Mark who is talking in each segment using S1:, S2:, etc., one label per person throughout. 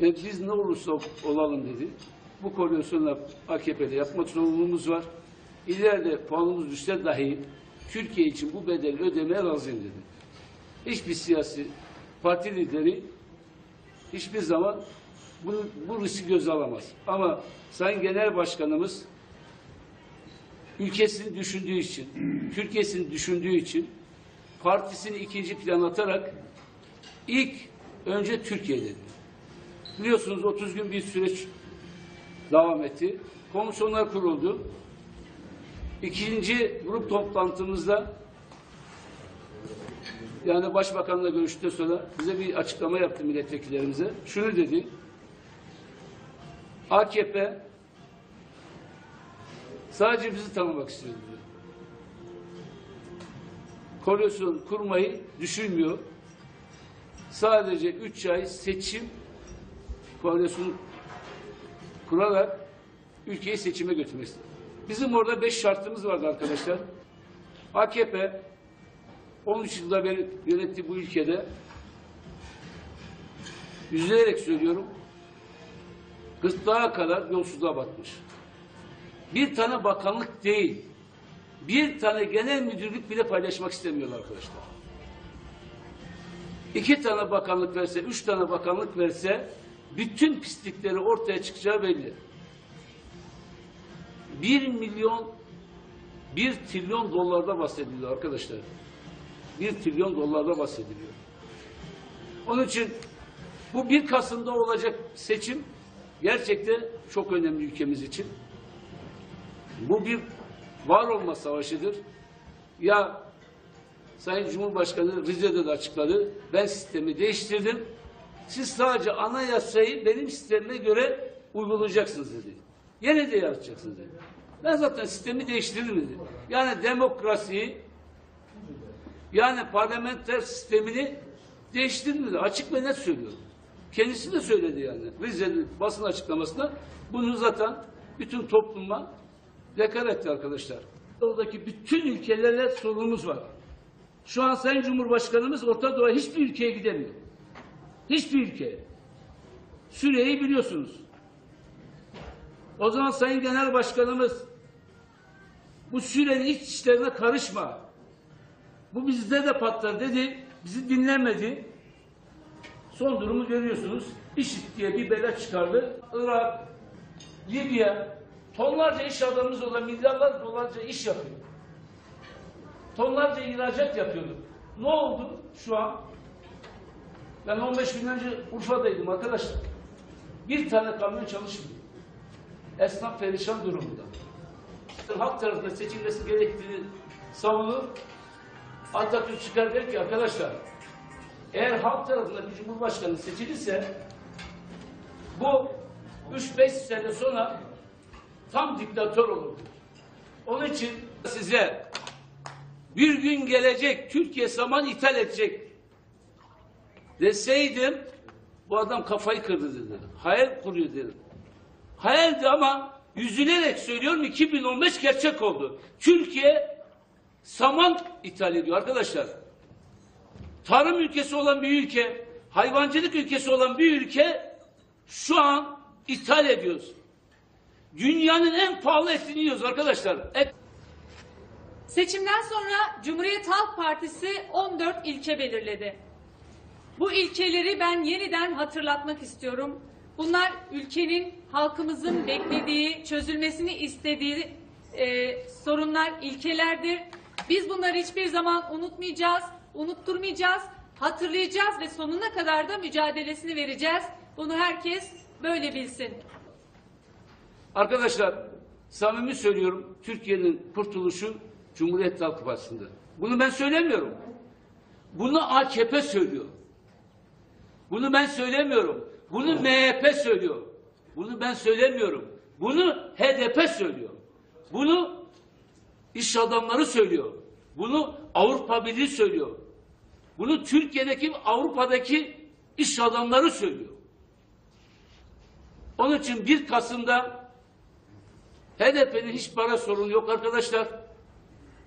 S1: Ve biz ne olursa olalım dedi. Bu koalisyonla AKP'de yapmak zorunluluğumuz var. İleride puanımız düşse dahi Türkiye için bu bedeli ödemeye razıyım dedi. Hiçbir siyasi parti lideri hiçbir zaman bunu, bu riski göze alamaz. Ama Sayın Genel Başkanımız ülkesini düşündüğü için, Türkiye'sini düşündüğü için partisini ikinci plan atarak ilk önce Türkiye dedi. Biliyorsunuz 30 gün bir süreç devam etti. Komisyonlar kuruldu. İkinci grup toplantımızda yani başbakanla görüştükten sonra bize bir açıklama yaptı milletvekillerimize. Şunu dedi. AKP sadece bizi tanımak istiyor dedi. Koalisyon kurmayı düşünmüyor. Sadece üç ay seçim koalisyonu kurarak ülkeyi seçime götürmek istiyor. Bizim orada beş şartımız vardı arkadaşlar. AKP 13 yılda beri yönetti bu ülkede üzülerek söylüyorum gırtlağa kadar yolsuzluğa batmış. Bir tane bakanlık değil, bir tane genel müdürlük bile paylaşmak istemiyorlar arkadaşlar. İki tane bakanlık verse, üç tane bakanlık verse bütün pislikleri ortaya çıkacağı belli. Bir milyon, bir trilyon dolarda bahsediliyor arkadaşlar. Bir trilyon dolarda bahsediliyor. Onun için bu 1 Kasım'da olacak seçim gerçekten çok önemli ülkemiz için. Bu bir var olma savaşıdır. Ya Sayın Cumhurbaşkanı Rize'de de açıkladı. Ben sistemi değiştirdim. Siz sadece anayasayı benim sistemime göre uygulayacaksınız dedi. Yine de yaratacaksınız dedi. Ben zaten sistemi değiştirdim dedi. Yani demokrasiyi yani parlamenter sistemini değiştirdim dedi. Açık ve net söylüyorum. Kendisi de söyledi yani. Rize'de basın açıklamasında bunu zaten bütün topluma deklar etti arkadaşlar. Oradaki bütün ülkelerle sorunumuz var. Şu an Sayın Cumhurbaşkanımız Orta Doğu'ya hiçbir ülkeye gidemiyor. Hiçbir ülke. Suriye'yi biliyorsunuz. O zaman Sayın Genel Başkanımız bu Suriye'nin iç işlerine karışma. Bu bizde de patlar dedi. Bizi dinlemedi. Son durumu görüyorsunuz. IŞİD diye bir bela çıkardı. Irak, Libya, tonlarca iş adamımız olan milyarlar dolarca iş yapıyor. Tonlarca ihracat yapıyorduk. Ne oldu şu an? Ben 15 gün önce Urfa'daydım arkadaşlar. Bir tane kamyon çalışmıyor. Esnaf perişan durumda. Halk tarafından seçilmesi gerektiğini savunur. Atatürk çıkar der ki arkadaşlar eğer halk tarafından bir cumhurbaşkanı seçilirse bu 3-5 sene sonra tam diktatör olur. Onun için size bir gün gelecek Türkiye saman ithal edecek deseydim bu adam kafayı kırdı dedi. Hayal kuruyor dedi. Hayaldi ama yüzülerek söylüyorum 2015 gerçek oldu. Türkiye saman ithal ediyor arkadaşlar. Tarım ülkesi olan bir ülke, hayvancılık ülkesi olan bir ülke şu an ithal ediyoruz. Dünyanın en pahalı etini yiyoruz arkadaşlar. Et
S2: Seçimden sonra Cumhuriyet Halk Partisi 14 ilke belirledi. Bu ilkeleri ben yeniden hatırlatmak istiyorum. Bunlar ülkenin, halkımızın beklediği, çözülmesini istediği e, sorunlar, ilkelerdir. Biz bunları hiçbir zaman unutmayacağız, unutturmayacağız, hatırlayacağız ve sonuna kadar da mücadelesini vereceğiz. Bunu herkes böyle bilsin.
S1: Arkadaşlar samimi söylüyorum Türkiye'nin kurtuluşu Cumhuriyet Halk Partisi'nde. Bunu ben söylemiyorum. Bunu AKP söylüyor. Bunu ben söylemiyorum. Bunu MHP söylüyor. Bunu ben söylemiyorum. Bunu HDP söylüyor. Bunu iş adamları söylüyor. Bunu Avrupa Birliği söylüyor. Bunu Türkiye'deki Avrupa'daki iş adamları söylüyor. Onun için 1 Kasım'da HDP'nin hiç para sorunu yok arkadaşlar.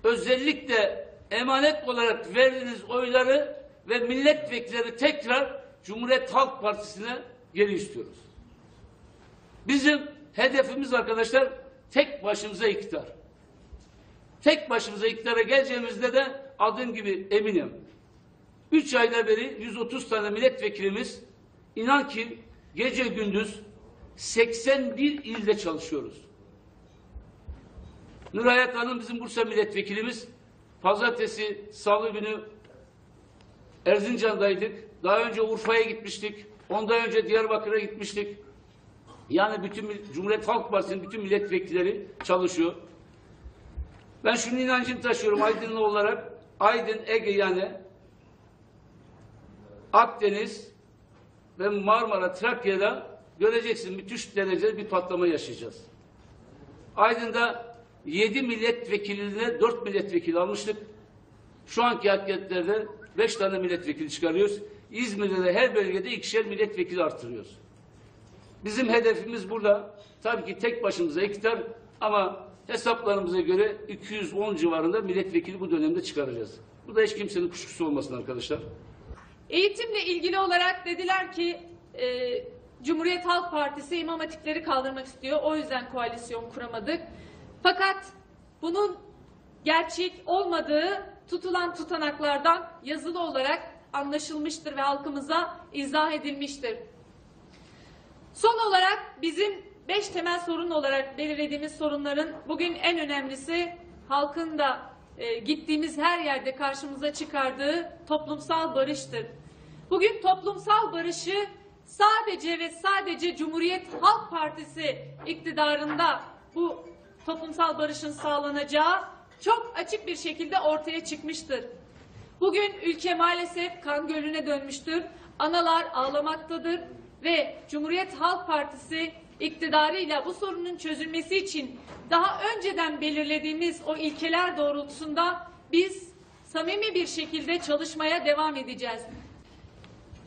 S1: Özellikle emanet olarak verdiğiniz oyları ve milletvekilleri tekrar Cumhuriyet Halk Partisi'ne geri istiyoruz. Bizim hedefimiz arkadaşlar tek başımıza iktidar. Tek başımıza iktidara geleceğimizde de adım gibi eminim. Üç ayda beri 130 tane milletvekilimiz inan ki gece gündüz 81 ilde çalışıyoruz. Nurhayat Hanım bizim Bursa milletvekilimiz. Pazartesi, salı günü Erzincan'daydık. Daha önce Urfa'ya gitmiştik. Ondan önce Diyarbakır'a gitmiştik. Yani bütün Cumhuriyet Halk Partisi'nin bütün milletvekilleri çalışıyor. Ben şunun inancını taşıyorum Aydınlı olarak. Aydın, Ege yani Akdeniz ve Marmara, Trakya'da göreceksin müthiş derecede bir patlama yaşayacağız. Aydın'da 7 milletvekiline 4 milletvekili almıştık. Şu anki anketlerden 5 tane milletvekili çıkarıyoruz. İzmir'de de her bölgede ikişer milletvekili artırıyoruz. Bizim hedefimiz burada tabii ki tek başımıza iktidar ama hesaplarımıza göre 210 civarında milletvekili bu dönemde çıkaracağız. Bu da hiç kimsenin kuşkusu olmasın arkadaşlar.
S2: Eğitimle ilgili olarak dediler ki e, Cumhuriyet Halk Partisi imam hatipleri kaldırmak istiyor. O yüzden koalisyon kuramadık. Fakat bunun gerçek olmadığı tutulan tutanaklardan yazılı olarak anlaşılmıştır ve halkımıza izah edilmiştir. Son olarak bizim beş temel sorun olarak belirlediğimiz sorunların bugün en önemlisi halkın da e, gittiğimiz her yerde karşımıza çıkardığı toplumsal barıştır. Bugün toplumsal barışı sadece ve sadece Cumhuriyet Halk Partisi iktidarında bu toplumsal barışın sağlanacağı çok açık bir şekilde ortaya çıkmıştır. Bugün ülke maalesef kan gölüne dönmüştür. Analar ağlamaktadır ve Cumhuriyet Halk Partisi iktidarıyla bu sorunun çözülmesi için daha önceden belirlediğimiz o ilkeler doğrultusunda biz samimi bir şekilde çalışmaya devam edeceğiz.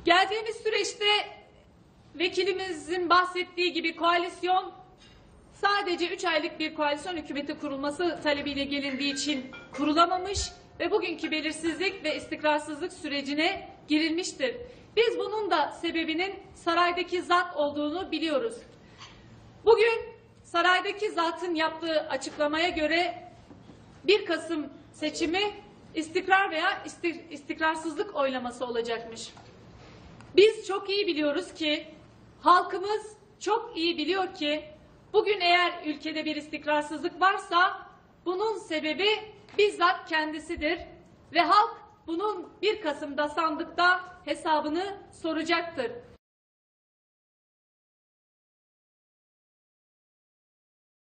S2: Geldiğimiz süreçte vekilimizin bahsettiği gibi koalisyon sadece 3 aylık bir koalisyon hükümeti kurulması talebiyle gelindiği için kurulamamış ve bugünkü belirsizlik ve istikrarsızlık sürecine girilmiştir. Biz bunun da sebebinin saraydaki zat olduğunu biliyoruz. Bugün saraydaki zatın yaptığı açıklamaya göre 1 Kasım seçimi istikrar veya isti- istikrarsızlık oylaması olacakmış. Biz çok iyi biliyoruz ki halkımız çok iyi biliyor ki bugün eğer ülkede bir istikrarsızlık varsa bunun sebebi bizzat kendisidir ve halk bunun 1 Kasım'da sandıkta hesabını soracaktır.